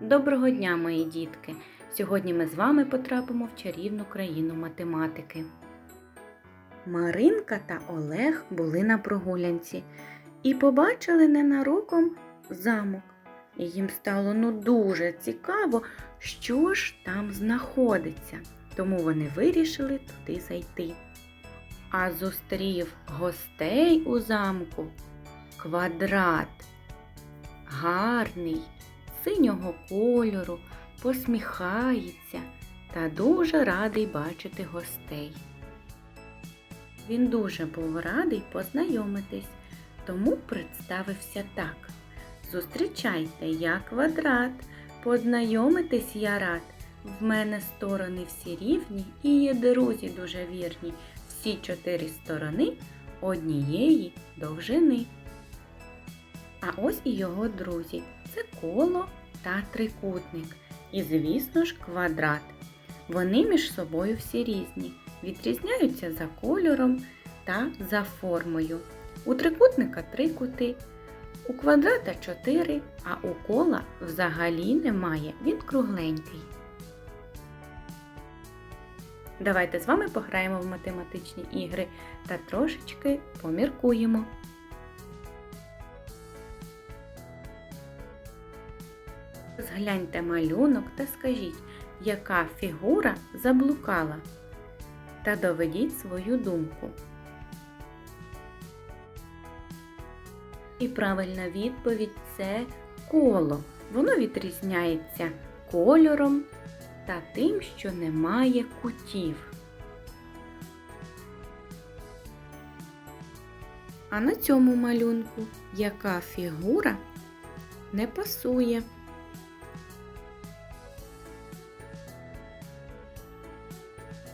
Доброго дня, мої дітки! Сьогодні ми з вами потрапимо в чарівну країну математики. Маринка та Олег були на прогулянці і побачили ненароком замок. І їм стало ну дуже цікаво, що ж там знаходиться. Тому вони вирішили туди зайти. А зустрів гостей у замку квадрат. Гарний, синього кольору, посміхається та дуже радий бачити гостей. Він дуже був радий познайомитись, тому представився так. Зустрічайте, я квадрат, познайомитись я рад. В мене сторони всі рівні і є друзі дуже вірні. Всі чотири сторони однієї довжини. А ось і його друзі. Це коло та трикутник. І, звісно ж, квадрат. Вони між собою всі різні, відрізняються за кольором та за формою. У трикутника три кути, у квадрата чотири, а у кола взагалі немає, він кругленький. Давайте з вами пограємо в математичні ігри та трошечки поміркуємо. Згляньте малюнок та скажіть, яка фігура заблукала. Та доведіть свою думку. І правильна відповідь це коло. Воно відрізняється кольором та тим, що немає кутів. А на цьому малюнку яка фігура не пасує?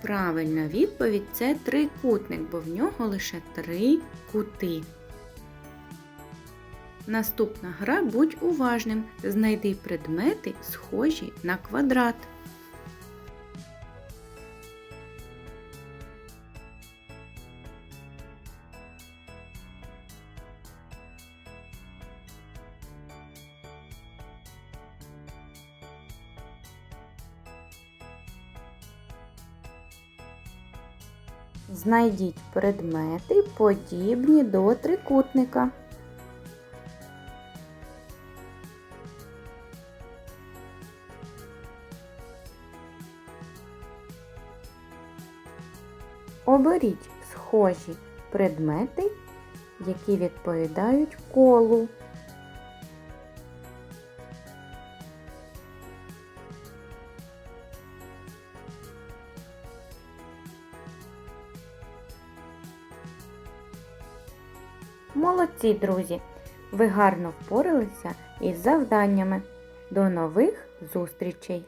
Правильна відповідь це трикутник, бо в нього лише три кути. Наступна гра будь уважним. Знайди предмети, схожі на квадрат. Знайдіть предмети, подібні до трикутника. Оберіть схожі предмети, які відповідають колу. Молодці, друзі! Ви гарно впоралися із завданнями. До нових зустрічей!